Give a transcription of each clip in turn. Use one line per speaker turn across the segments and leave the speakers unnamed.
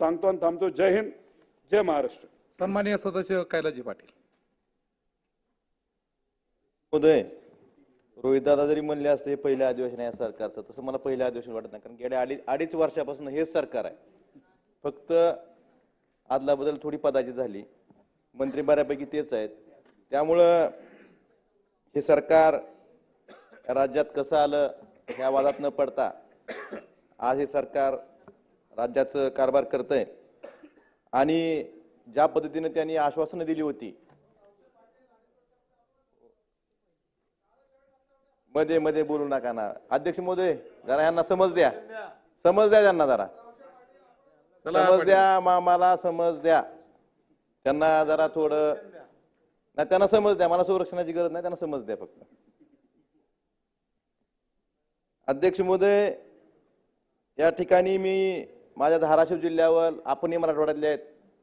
सांगतो आणि थांबतो. जय हिंद जय महाराष्ट्र.
सन्माननीय सदस्य कैलाजी पाटील.
उदय रोहितदादा जरी म्हणले असते हे पहिलं अधिवेशन आहे या सरकारचं तसं मला पहिलं अधिवेशन वाटत नाही कारण गेल्या अडीच अडीच वर्षापासून हेच सरकार आहे. फक्त आदला बदल थोडी पदाची झाली. मंत्री बऱ्यापैकी तेच आहेत. त्यामुळं हे सरकार राज्यात कसं आलं ह्या वादात न पडता आज हे सरकार राज्याचं कारभार करतंय. आणि ज्या पद्धतीने त्यांनी आश्वासनं दिली होती मध्ये मध्ये बोलू नका ना. अध्यक्ष महोदय जरा यांना समज द्या. समज द्या त्यांना जरा. समज द्या मा- मला समज द्या. त्यांना जरा थोडं नाही त्यांना समज द्या. मला संरक्षणाची गरज नाही त्यांना समज द्या फक्त. अध्यक्ष महोदय या ठिकाणी मी माझ्या धाराशिव जिल्ह्यावर आपणही मराठवाड्यातले आहेत.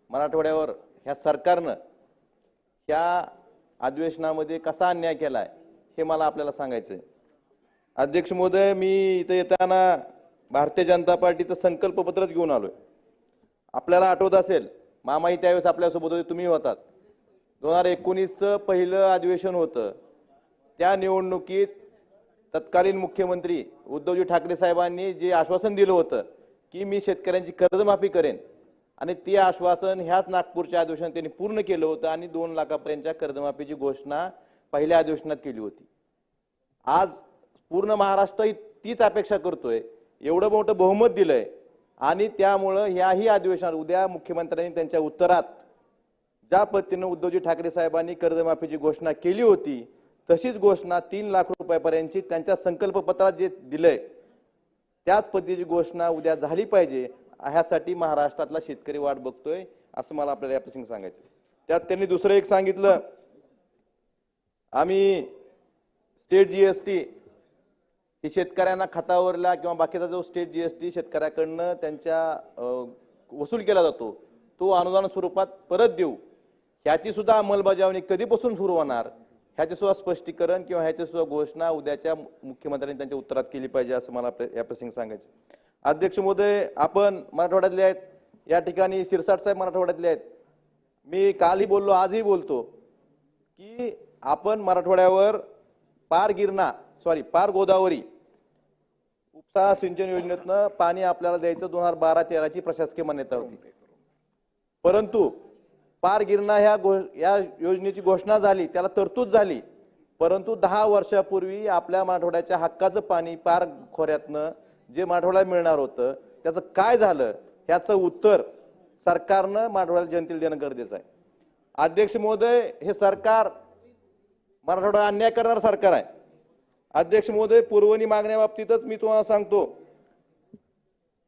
मराठवाड्यावर ह्या सरकारनं ह्या अधिवेशनामध्ये कसा अन्याय केला आहे हे मला आपल्याला सांगायचं आहे अध्यक्ष महोदय मी इथं येताना भारतीय जनता पार्टीचं संकल्पपत्रच घेऊन आलोय. आपल्याला आठवत असेल मामाही त्यावेळेस आपल्यासोबत होते तुम्ही होतात. दोन हजार एकोणीसचं पहिलं अधिवेशन होतं. त्या निवडणुकीत तत्कालीन मुख्यमंत्री उद्धवजी ठाकरे साहेबांनी जे आश्वासन दिलं होतं की मी शेतकऱ्यांची कर्जमाफी करेन. आणि ते आश्वासन ह्याच नागपूरच्या अधिवेशनात त्यांनी पूर्ण केलं होतं आणि दोन लाखापर्यंतच्या कर्जमाफीची घोषणा पहिल्या अधिवेशनात केली होती. आज पूर्ण महाराष्ट्र तीच अपेक्षा करतोय. एवढं मोठं बहुमत दिलंय. आणि त्यामुळं ह्याही अधिवेशनात उद्या मुख्यमंत्र्यांनी त्यांच्या उत्तरात ज्या पद्धतीनं उद्धवजी ठाकरे साहेबांनी कर्जमाफीची घोषणा केली होती तशीच घोषणा तीन लाख रुपयापर्यंतची त्यांच्या संकल्पपत्रात जे दिलंय त्याच पद्धतीची घोषणा उद्या झाली पाहिजे ह्यासाठी महाराष्ट्रातला शेतकरी वाट बघतोय असं मला आपल्याला या प्रसंगी सांगायचं त्यात त्यांनी दुसरं एक सांगितलं आम्ही स्टेट जीएसटी ही शेतकऱ्यांना खतावरला किंवा बाकीचा जो स्टेट जीएसटी शेतकऱ्याकडनं त्यांच्या वसूल केला जातो तो अनुदान स्वरूपात परत देऊ. ह्याची सुद्धा अंमलबजावणी कधीपासून सुरू होणार? ह्याच्यासुद्धा स्पष्टीकरण किंवा ह्याच्यासुद्धा घोषणा उद्याच्या मुख्यमंत्र्यांनी त्यांच्या उत्तरात केली पाहिजे असं मला या प्रसंगी सांगायचं अध्यक्ष महोदय आपण मराठवाड्यातले आहेत. या ठिकाणी शिरसाट साहेब मराठवाड्यातले आहेत. मी कालही बोललो आजही बोलतो की आपण मराठवाड्यावर पार गिरणा सॉरी पार गोदावरी उपसा सिंचन योजनेतनं पाणी आपल्याला द्यायचं दोन हजार बारा तेराची प्रशासकीय मान्यता होती. परंतु पार गिरणा ह्या घो या योजनेची घोषणा झाली त्याला तरतूद झाली. परंतु दहा वर्षापूर्वी आपल्या मराठवाड्याच्या हक्काचं पाणी पार खोऱ्यातनं जे मराठवाड्याला मिळणार होतं त्याचं काय झालं? ह्याचं उत्तर सरकारनं मराठवाड्याला जनतेला देणं गरजेचं आहे. अध्यक्ष महोदय हे सरकार मराठवाडा अन्याय करणारं सरकार आहे. अध्यक्ष महोदय पुरवणी मागण्याबाबतीतच मी तुम्हाला सांगतो.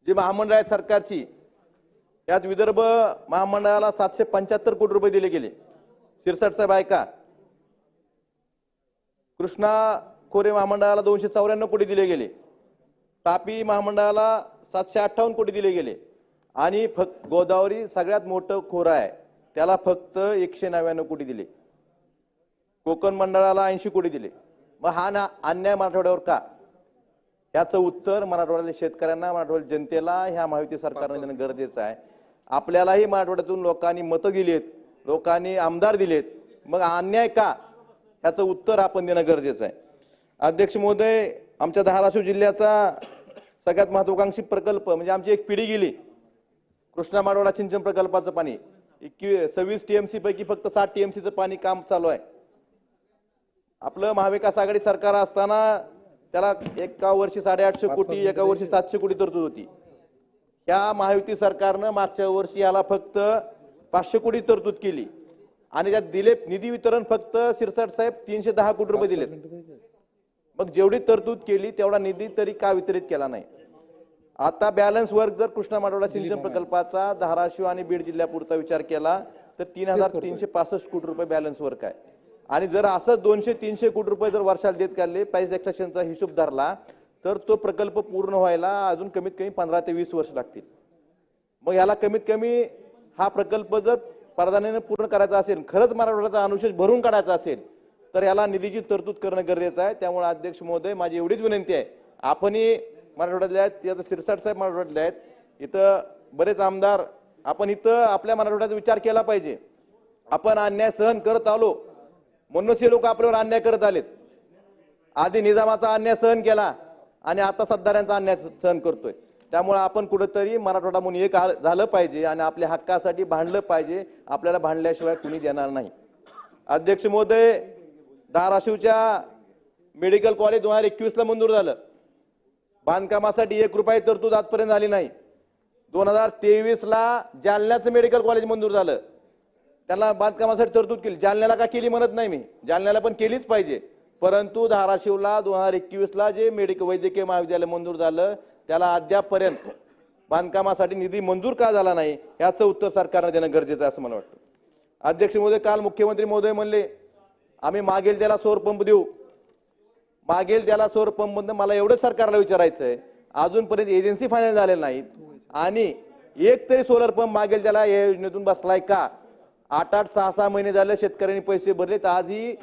जी महामंडळ आहेत सरकारची यात विदर्भ महामंडळाला सातशे पंच्याहत्तर कोटी रुपये दिले गेले. शिरसाट साहेब ऐका. कृष्णा खोरे महामंडळाला दोनशे चौऱ्याण्णव कोटी दिले गेले. तापी महामंडळाला सातशे अठ्ठावन्न कोटी दिले गेले. आणि फक्त गोदावरी सगळ्यात मोठं खोरं आहे. त्याला फक्त एकशे नव्याण्णव कोटी दिले. कोकण मंडळाला ऐंशी कोटी दिले. मग हा ना अन्याय मराठवाड्यावर का? याचं उत्तर मराठवाड्यातील शेतकऱ्यांना मराठवाड्यातील जनतेला ह्या महायुती सरकारने देणं गरजेचं आहे. आपल्यालाही मराठवाड्यातून लोकांनी मतं दिलीत लोकांनी आमदार दिलेत. मग अन्याय का? ह्याचं उत्तर आपण देणं गरजेचं आहे. अध्यक्ष महोदय आमच्या धाराशिव जिल्ह्याचा सगळ्यात महत्वाकांक्षी प्रकल्प म्हणजे आमची एक पिढी गेली. कृष्णा माडवाडा सिंचन प्रकल्पाचं पाणी. एकवी सव्वीस टीएमसी पैकी फक्त सात टीएमसीचं पाणी काम चालू आहे. आपलं महाविकास आघाडी सरकार असताना त्याला एका वर्षी साडेआठशे कोटी एका वर्षी सातशे कोटी तरतूद होती. ह्या महायुती सरकारनं मागच्या वर्षी याला फक्त पाचशे कोटी तरतूद केली. आणि त्यात दिले निधी वितरण फक्त शिरसाट साहेब तीनशे दहा कोटी रुपये दिलेत. मग जेवढी तरतूद केली तेवढा निधी तरी का वितरित केला नाही? आता बॅलन्स वर्क जर कृष्णा माडवाडा सिंचन प्रकल्पाचा धाराशिव आणि बीड जिल्ह्यापुरता विचार केला तर तीन हजार तीनशे पासष्ट कोटी रुपये बॅलन्स वर्क आहे. आणि जर असं दोनशे तीनशे कोटी रुपये जर वर्षाला देत काढले प्राइस एक्सेशनचा हिशोब धरला तर तो प्रकल्प पूर्ण व्हायला अजून कमीत कमी पंधरा ते वीस वर्ष लागतील. मग याला कमीत कमी हा प्रकल्प जर प्राधान्याने पूर्ण करायचा असेल खरंच मराठवाड्याचा अनुशेष भरून काढायचा असेल तर याला निधीची तरतूद करणं गरजेचं आहे. त्यामुळे अध्यक्ष महोदय माझी एवढीच विनंती आहे. आपणही मराठवाड्यातले आहेत ते आता सिरसाट साहेब मराठवाड्यातले आहेत. इथं बरेच आमदार आपण इथं आपल्या मराठवाड्याचा विचार केला पाहिजे. आपण अन्याय सहन करत आलो. म्हणूनच हे लोक आपल्यावर अन्याय करत आलेत. आधी निजामाचा अन्याय सहन केला. आणि आता सत्ताऱ्यांचा अन्याय सहन करतोय. त्यामुळे आपण कुठंतरी मराठवाडा म्हणून एक आ- झालं पाहिजे आणि आपल्या हक्कासाठी भांडलं पाहिजे आपल्याला भांडल्याशिवाय कुणी देणार नाही. अध्यक्ष महोदय धाराशिवच्या मेडिकल कॉलेज दोन हजार एकवीसला मंजूर झालं. बांधकामासाठी एक रुपये तरतूद आजपर्यंत झाली नाही. दोन हजार तेवीसला जालन्याचं मेडिकल कॉलेज मंजूर झालं. त्याला बांधकामासाठी तरतूद केली. जालन्याला का केली म्हणत नाही मी. जालन्याला पण केलीच पाहिजे. परंतु धाराशिवला दोन हजार एकवीसला जे मेडिकल वैद्यकीय महाविद्यालय मंजूर झालं त्याला अद्यापपर्यंत बांधकामासाठी निधी मंजूर का झाला नाही याचं उत्तर सरकारनं देणं गरजेचं आहे असं मला वाटतं. अध्यक्ष महोदय काल मुख्यमंत्री महोदय म्हणले आम्ही मागेल त्याला सौर पंप देऊ. मागेल त्याला सौर पंप मला एवढंच सरकारला विचारायचं आहे अजूनपर्यंत एजन्सी फायनल झालेल्या नाहीत. आणि एक तरी सोलर पंप मागेल त्याला या योजनेतून बसलाय का? आठ आठ सहा सहा महिने झाले शेतकऱ्यांनी पैसे भरले तर आजही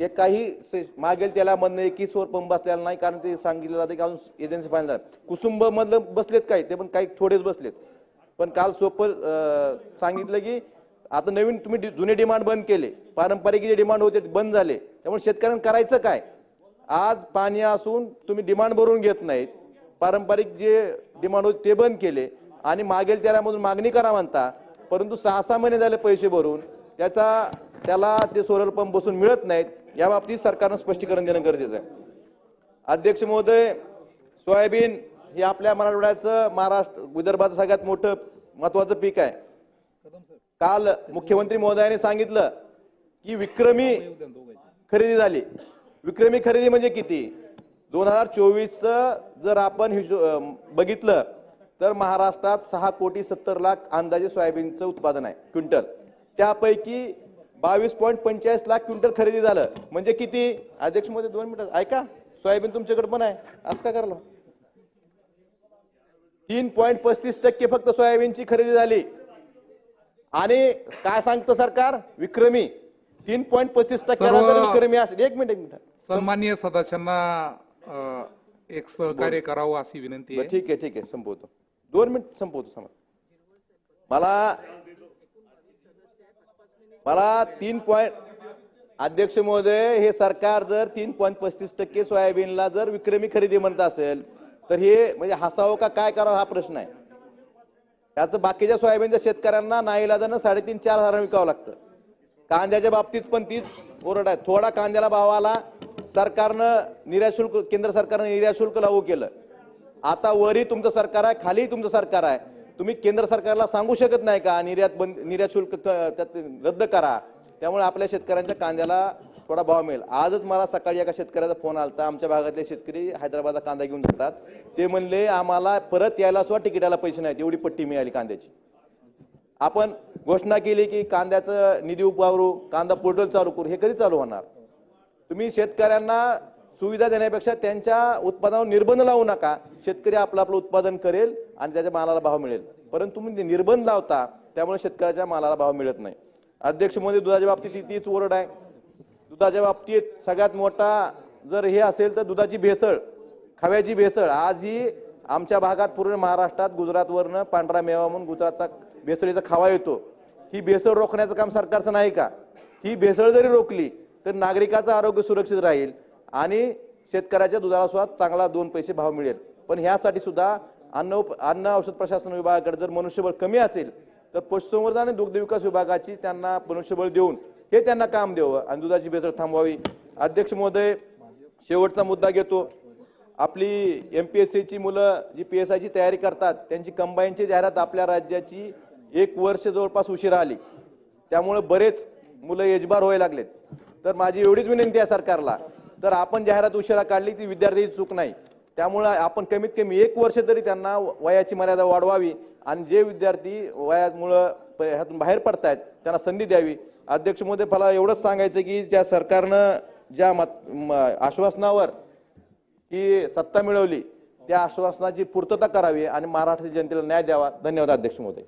एक काही से- मागेल त्याला म्हणणं एकही सौर पंप बसलेला नाही कारण ते सांगितलं जाते की अजून एजन्सी फायनल झालं. कुसुंब मधलं बसलेत काही ते पण काही थोडेच बसलेत. पण काल सोपं सांगितलं की आता नवीन तुम्ही डि- जुने डिमांड बंद केले. पारंपरिक जे डिमांड होते ते बंद झाले. त्यामुळे शेतकऱ्यांना करायचं काय? आज पाणी असून तुम्ही डिमांड भरून घेत नाहीत. पारंपरिक जे डिमांड होते ते बंद केले. आणि मागेल त्यामधून मागणी करा म्हणता परंतु सहा सहा महिने झाले पैसे भरून. त्याचा त्याला ते सोलर पंप बसून मिळत नाहीत. या बाबतीत सरकारनं स्पष्टीकरण देणं गरजेचं आहे. अध्यक्ष महोदय सोयाबीन हे आपल्या मराठवाड्याचं महाराष्ट्र विदर्भाचं सगळ्यात मोठं महत्वाचं पीक आहे. काल मुख्यमंत्री महोदयाने सांगितलं की विक्रमी खरेदी झाली. विक्रमी खरेदी म्हणजे किती? दोन हजार चोवीसचं जर आपण हिशो बघितलं तर महाराष्ट्रात सहा कोटी सत्तर लाख अंदाजे सोयाबीनचं उत्पादन आहे क्विंटल. त्यापैकी बावीस पॉईंट पंचेचाळीस लाख क्विंटल खरेदी झालं. म्हणजे किती? अध्यक्षमध्ये दोन मिनिटं. ऐका. सोयाबीन तुमच्याकडे पण आहे. असं का करलं तीन पॉईंट पस्तीस टक्के फक्त सोयाबीनची खरेदी झाली. आणि काय सांगतं सरकार? विक्रमी. तीन पॉईंट पस्तीस
सर्व-
विक्रमी असेल एक मिनिट एक मिनिट.
सन्माननीय सदस्यांना एक सहकार्य करावं अशी विनंती आहे.
ठीक आहे ठीक आहे. संपवतो. दोन मिनिट संपवतो समज मला मला तीन पॉईंट अध्यक्ष महोदय हे सरकार जर तीन पॉईंट पस्तीस टक्के सोयाबीनला जर विक्रमी खरेदी म्हणत असेल तर हे म्हणजे हसावं का काय करावं हा प्रश्न आहे. त्याचं बाकीच्या सोयाबीनच्या शेतकऱ्यांना नाईलाजानं साडेतीन चार हजार विकावं लागतं. कांद्याच्या बाबतीत पण तीच ओरड आहे. थोडा कांद्याला भावाला सरकारनं निर्याशुल्क केंद्र सरकारनं निर्याशुल्क लागू केलं. आता वरी तुमचं सरकार आहे खाली तुमचं सरकार आहे. तुम्ही केंद्र सरकारला सांगू शकत नाही का? निर्यात बंद निर्यात शुल्क त्यात रद्द करा. त्यामुळे आपल्या शेतकऱ्यांच्या कांद्याला थोडा भाव मिळेल. आजच मला सकाळी एका शेतकऱ्याचा फोन आला होता आमच्या भागातले शेतकरी हैदराबादला कांदा घेऊन जातात. ते म्हणले आम्हाला परत यायला सुद्धा तिकिटाला पैसे नाहीत. एवढी पट्टी मिळाली कांद्याची. आपण घोषणा केली की कांद्याचं निधी उभारू कांदा पोर्टल चालू करू. हे कधी चालू होणार? तुम्ही शेतकऱ्यांना सुविधा देण्यापेक्षा त्यांच्या उत्पादनावर निर्बंध लावू नका. शेतकरी आपलं आपलं उत्पादन करेल आणि त्याच्या मालाला भाव मिळेल. परंतु तुम्ही निर्बंध लावता त्यामुळे शेतकऱ्याच्या मालाला भाव मिळत नाही. अध्यक्ष मोदी दुधाच्या बाबतीत तीच ओरड आहे. दुधाच्या बाबतीत सगळ्यात मोठा जर हे असेल तर दुधाची भेसळ खव्याची भेसळ आज ही आमच्या भागात पूर्ण महाराष्ट्रात गुजरातवरनं पांढरा मेवा म्हणून गुजरातचा भेसळीचा खावा येतो. ही भेसळ रोखण्याचं काम सरकारचं नाही का? ही भेसळ जरी रोखली तर नागरिकाचं आरोग्य सुरक्षित राहील. आणि शेतकऱ्याच्या दुधाला सुद्धा चांगला दोन पैसे भाव मिळेल. पण ह्यासाठी सुद्धा अन्न उप- अन्न औषध प्रशासन विभागाकडे जर मनुष्यबळ कमी असेल तर पशुसंवर्धन आणि दुग्धविकास विभागाची त्यांना मनुष्यबळ देऊन हे त्यांना काम द्यावं आणि दुधाची भेसळ थांबवावी. अध्यक्ष महोदय शेवटचा मुद्दा घेतो. आपली एम पी एस सीची मुलं जी पी एस आयची तयारी करतात त्यांची कंबाईनची जाहिरात आपल्या राज्याची एक वर्ष जवळपास उशिरा आली. त्यामुळे बरेच मुलं यजबार व्हायला लागलेत. तर माझी एवढीच विनंती आहे सरकारला. तर आपण जाहिरात उशिरा काढली ती विद्यार्थ्याची चूक नाही. त्यामुळं आपण कमीत कमी एक वर्ष तरी त्यांना वयाची मर्यादा वाढवावी आणि जे विद्यार्थी वयामुळं प- ह्यातून बाहेर पडतायत त्यांना संधी द्यावी. अध्यक्ष मोदी मला एवढंच सांगायचं की ज्या सरकारनं ज्या मत म- आश्वासनावर ही सत्ता मिळवली त्या आश्वासनाची पूर्तता करावी आणि महाराष्ट्रातील जनतेला न्याय द्यावा. धन्यवाद अध्यक्ष मोदी.